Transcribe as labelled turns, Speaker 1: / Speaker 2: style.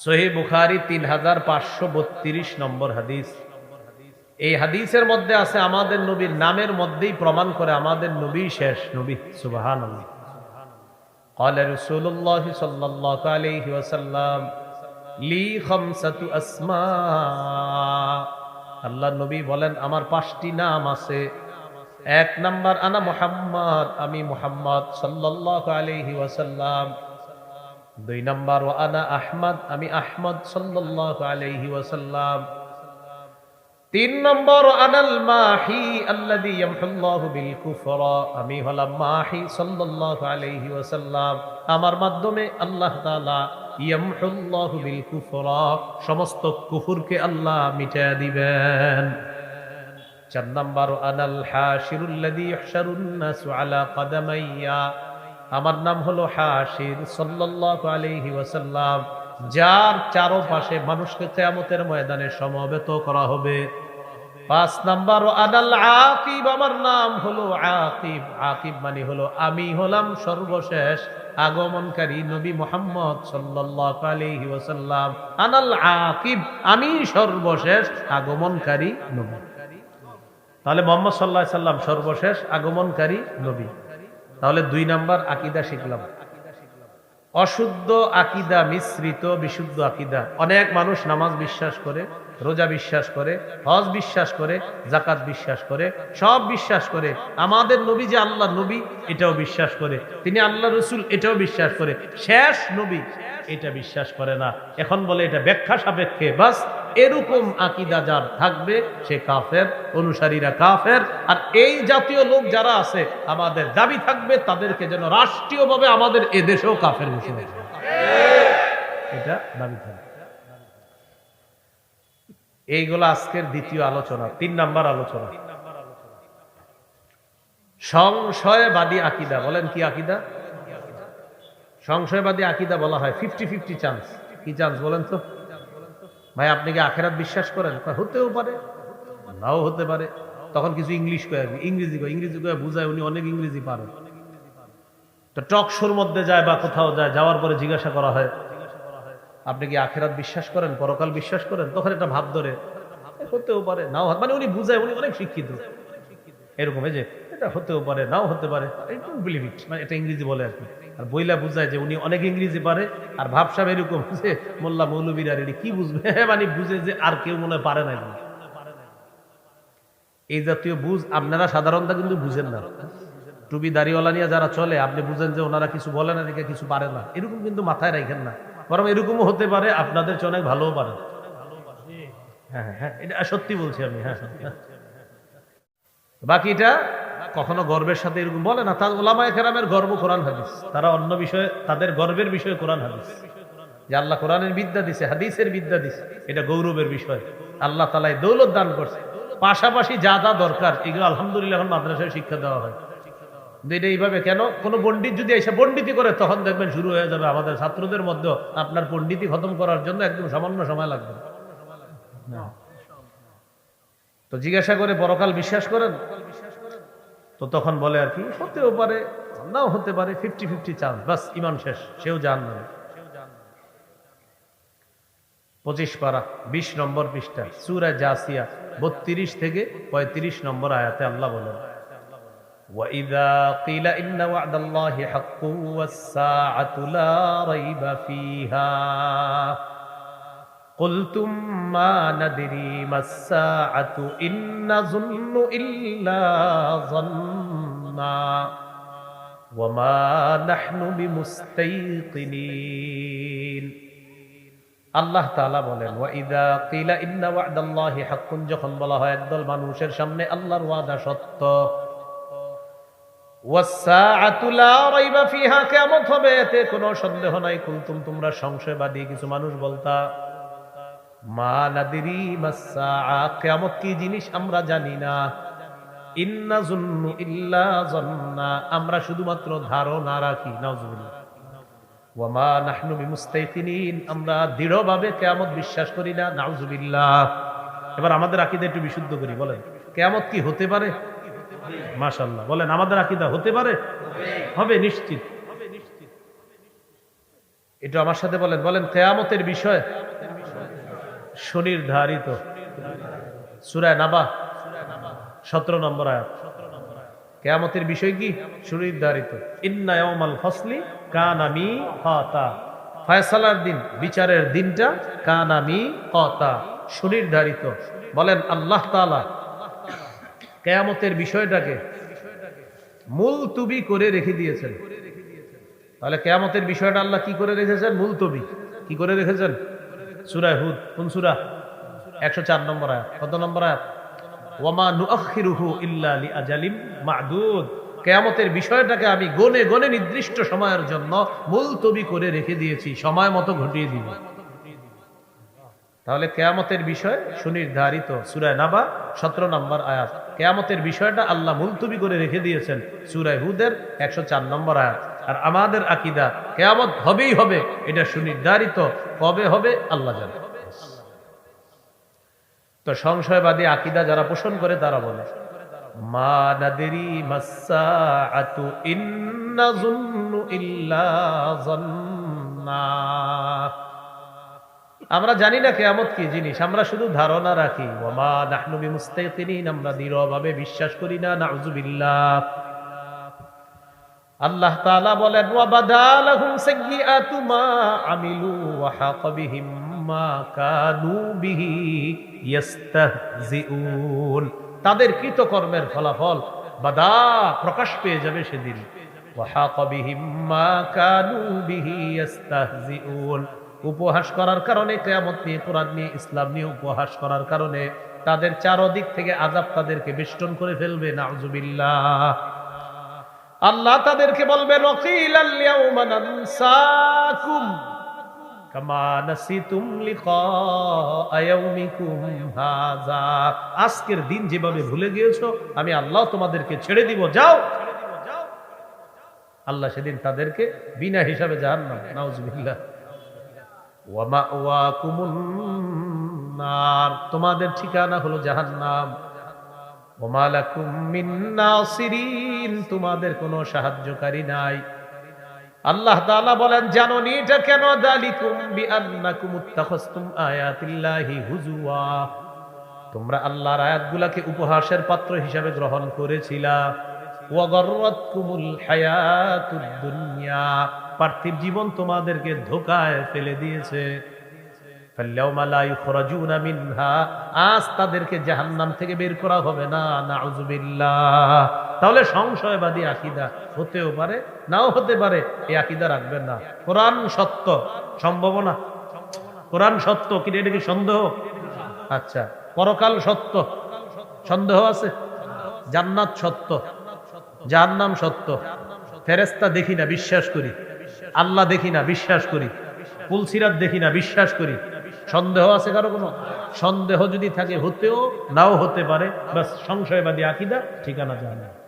Speaker 1: সহি বুখারি তিন হাজার পাঁচশো বত্রিশ নম্বর হাদিস এই হাদিসের মধ্যে আছে আমাদের নবীর নামের মধ্যেই প্রমাণ করে আমাদের নবী শেষ নবী সুবাহান قال رسول الله صلى الله عليه وسلم লি খামসাতু আসমা আল্লাহ নবী বলেন আমার পাঁচটি নাম আছে এক নাম্বার আনা মুহাম্মদ আমি মুহাম্মদ সাল্লাল্লাহু আলাইহি ওয়াসাল্লাম দুই নাম্বার, ওয়া আনা আহমদ আমি আহমদ সাল্লাল্লাহু আলাইহি ওয়াসাল্লাম। তিন নম্বর আনাল মাহি আল্লাযী ইয়ামহুল্লাহু বিল আমি হলাম মাহি সাল্লাল্লাহু আলাইহি ওয়াসাল্লাম। আমার মাধ্যমে আল্লাহ তাআলা ইয়ামহুল্লাহু বিল কুফরা, সমস্ত কুফরকে আল্লাহ মিটায়া দিবেন। চার নম্বর আনাল হাশিরুল্লাযী ইহশারুন নাসু আলা কদামাইয়া আমার নাম হলো হাশির সাল্লাল্লাহু আলাইহি ওয়াসাল্লাম, যার চারপাশে মানুষকে কিয়ামতের ময়দানে সমবেত করা হবে। পাঁচ নাম্বার, আনাল আকিব, আমার নাম হলো আকিব। আকিব মানে হলো আমি হলাম সর্বশেষ আগমনকারী নবী মোহাম্মদ সাল্লাল্লাহু আলাইহি ওয়াসাল্লাম। আনাল আকিব, আমি সর্বশেষ আগমনকারী নবী। তাহলে মোহাম্মদ সাল্লাহ সাল্লাম সর্বশেষ আগমনকারী নবী। তাহলে দুই নাম্বার আকিদা শিখলাম। অশুদ্ধ আকিদা মিশ্রিত, বিশুদ্ধ আকিদা। অনেক মানুষ নামাজ বিশ্বাস করে, রোজা বিশ্বাস করে, হজ বিশ্বাস করে জাকাত বিশ্বাস করে, সব বিশ্বাস করে। আমাদের নবী যে আল্লাহ নবী, এটাও বিশ্বাস করে। তিনি আল্লাহ রসুল, এটাও বিশ্বাস করে। শেষ নবী, এটা বিশ্বাস করে না। এখন বলে এটা ব্যাখ্যা সাপেক্ষে, বাস এরকম আকিদা যার থাকবে, সে কাফের, অনুসারীরা কাফের। আর এই জাতীয় লোক যারা আছে, আমাদের দাবি থাকবে, তাদেরকে যেন রাষ্ট্রীয়ভাবে আমাদের এদেশেও কাফের ঘোষণা এটা দাবি থাকবে। এইগুলো আজকের দ্বিতীয় আলোচনা, তিন নাম্বার আলোচনা। সংশয়বাদী আকিদা, বলেন কি আকিদা? সংশয়বাদী আকিদা বলা হয় ফিফটি ফিফটি চান্স কি চান্স বলেন তো? ভাই, আপনি কি আখেরাত বিশ্বাস করেন? হতেও পারে, নাও হতে পারে। তখন কিছু ইংলিশ কয়ে ইংরেজি কয়, ইংরেজি কয়ে বুঝায় উনি, অনেক ইংরেজি পারেন তো টক শোর মধ্যে যায় বা কোথাও যায়, যাওয়ার পরে জিজ্ঞাসা করা হয়, আপনি কি আখেরাত বিশ্বাস করেন, পরকাল বিশ্বাস করেন? তখন এটা ভাব ধরে হতেও পারে, নাও মানে উনি বুঝায়, উনি অনেক শিক্ষিত। এরকম, এই যে এটা হতেও পারে নাও হতে পারে। বিলিভ ইট মানে এটা ইংরেজি বলে আর কি। আর বইলা বুঝায় যে উনি অনেক ইংরেজি পারে আর ভাবসাব এরকম যে মোল্লা মৌলবীর আর কি বুঝবে? মানে বুঝে যে আর কেউ মনে হয় পারে না এই জাতীয় বুঝ আপনারা সাধারণত কিন্তু বুঝেন না। টুপি দাড়িওয়ালা নিয়ে যারা চলে আপনি বুঝেন যে ওনারা কিছু বলে না দেখে কিছু পারে না। এরকম কিন্তু মাথায় রাখেন না। বরং এরকমও হতে পারে আপনাদের চেয়ে অনেক ভালোও পারে। হ্যাঁ হ্যাঁ, হ্যাঁ এটা সত্যি বলছি আমি হ্যাঁ হ্যাঁ। বাকিটা কখনো গর্বের সাথে এরকম বলে না, তার ওলামায় কেরামের গর্ব কোরআন হাদিস। তারা অন্য বিষয়ে, তাদের গর্বের বিষয় কোরআন হাদিস। যে আল্লাহ কোরআনের বিদ্যা দিছে, হাদিসের বিদ্যা দিছে, এটা গৌরবের বিষয়। আল্লাহ তালাই দৌলত দান করছে। পাশাপাশি যা যা দরকার, এগুলো আলহামদুলিল্লাহ এখন মাদ্রাসায় শিক্ষা দেওয়া হয়। কিন্তু এটা এইভাবে কেন? কোনো পণ্ডিত যদি এসে পণ্ডিতি করে, তখন দেখবেন শুরু হয়ে যাবে। আমাদের ছাত্রদের মধ্যে আপনার পণ্ডিতি খতম করার জন্য একদম সামান্য সময় লাগবে। তো জিজ্ঞাসা করে, পরকাল বিশ্বাস করেন? তো তখন বলে আর কি হতেও পারে নাও হতে পারে ফিফটি ফিফটি চান্স বাস ইমান শেষ সেও জান না পঁচিশ পারা বিশ নম্বর পৃষ্ঠা সুরা জাসিয়া বত্রিশ থেকে পঁয়ত্রিশ নম্বর আয়াতে আল্লাহ বলেন وإذا قيل إن وعد الله حق والساعة لا ريب فيها قلتم ما ندري ما الساعة إن نظن إلا ظنا وما نحن بمستيقنين আল্লাহ তাআলা বলেন ওয়াইদা কিলা ইন্না ওয়া'দাল্লাহি হাক্কুন যখন বলা হয় একদল মানুষের সামনে আল্লাহর ওয়াদা সত্য ওয়াসসাআতু লা রাইবা ফিহা কিয়ামত হবে এতে কোনো সন্দেহ নাই কুনতুম তোমরা সংশয়বাদী কিছু মানুষ বলতা জিনিস আমরা আমরা শুধুমাত্র ধারণা রাখি আমরা দৃঢ়ভাবে কিয়ামত বিশ্বাস করি না, নাউজুবিল্লাহ। এবার আমাদের আকীদা একটু বিশুদ্ধ করি, বলেন। কেয়ামত কি হতে পারে? মাশাআল্লাহ, বলেন, আমাদের আকিদা হতে পারে? হবে নিশ্চিত। এটা আমার সাথে বলেন বলেন, কেয়ামতের বিষয় সুনির্ধারিত। সুরায় নাবা সতেরো নম্বর আয়াত। কেয়ামতের বিষয় কি? সুনির্ধারিত। ইন্না ইয়াউমাল ফসলি কানামি কাতা ফয়সালার দিন, বিচারের দিনটা কানামি কাতা সুনির্ধারিত। বলেন আল্লাহ তাআলা, কেয়ামতের বিষয়টাকে মুলতুবি করে রেখে দিয়েছেন। তাহলে কেয়ামতের বিষয়টা আল্লাহ কি করে রেখেছেন? মুলতবি। কি করে রেখেছেন? সুরায় হুদ, কোন সুরা? একশো চার নম্বর আয়াত। কত নম্বর আয়াত? ওয়ামা ইল্লা কেয়ামতের বিষয়টাকে আমি গনে গনে নির্দিষ্ট সময়ের জন্য মুলতবি করে রেখে দিয়েছি, সময় মতো ঘটিয়ে দিব। তাহলে কেয়ামতের বিষয় সুনির্ধারিত, সুরায় নাবা, সতেরো নম্বর আয়াত। কেয়ামতের বিষয়টা আল্লাহ মুলতবি করে রেখে দিয়েছেন, সুরায় হুদের একশো চার নম্বর আয়াত। আর আমাদের আকিদা কেয়ামত হবেই হবে, এটা সুনির্ধারিত কবে হবে, আল্লাহ জানে। তো সংশয়বাদী আকিদা যারা পোষণ করে, তারা বলে আমরা জানি না কেয়ামত কি জিনিস, আমরা শুধু ধারণা রাখি ওমা নাহনু বিমুস্তাইকিনিন আমরা দৃঢ়ভাবে বিশ্বাস করি না নাউযুবিল্লাহ আল্লাহ তাআলা বলেন ওয়া বাদালাহুম সাইয়্যাতু তাদের কৃতকর্মের ফলাফল বাদা প্রকাশ পেয়ে যাবে সেদিন। কানু উপহাস করার কারণে, কেয়ামত নিয়ে, কোরআন নিয়ে, ইসলাম নিয়ে উপহাস করার কারণে তাদের চারদিক থেকে আজাব তাদেরকে বেষ্টন করে ফেলবে। নাউজুবিল্লাহ। লিকা ইয়াউমিকুম হাযা। আজকের দিন যেভাবে ভুলে গিয়েছো, আমি আল্লাহ তোমাদেরকে ছেড়ে দিব, যাও। আল্লাহ সেদিন তাদেরকে বিনা হিসাবে মাওয়াকুমুন নার তোমাদের ঠিকানা হলো জাহান্নাম। তোমাদের কোনো সাহায্যকারী নাই। আল্লাহ তাআলা বলেন, জানো এটা কেন? দালিকুম বিআন্নাকুম হুজুয়া। তোমরা আল্লাহর আয়াতগুলোকে উপহাসের পাত্র হিসাবে গ্রহণ করেছিলা। পার্থিব জীবন তোমাদেরকে ধোকায় ফেলে দিয়েছে। আজ তাদেরকে জাহান্নাম থেকে বের করা হবে না তাহলে সংশয়বাদী আকীদা হতেও পারে, নাও হতে পারে, এই আকীদা রাখবেন না। কোরআন সত্য সম্ভাবনা কোরআন সত্য এটা কি সন্দেহ? আচ্ছা পরকাল সত্য, সন্দেহ আছে? জান্নাত সত্য, জাহান্নাম সত্য। ফেরেস্তা দেখি না, বিশ্বাস করি। আল্লাহ দেখি না, বিশ্বাস করি। ফুলসিরাত দেখি না, বিশ্বাস করি। সন্দেহ আছে কারও কোনো? সন্দেহ যদি থাকে, হতেও নাও হতে পারে। বাস সংশয়বাদী আকিদা, ঠিকানা জানা।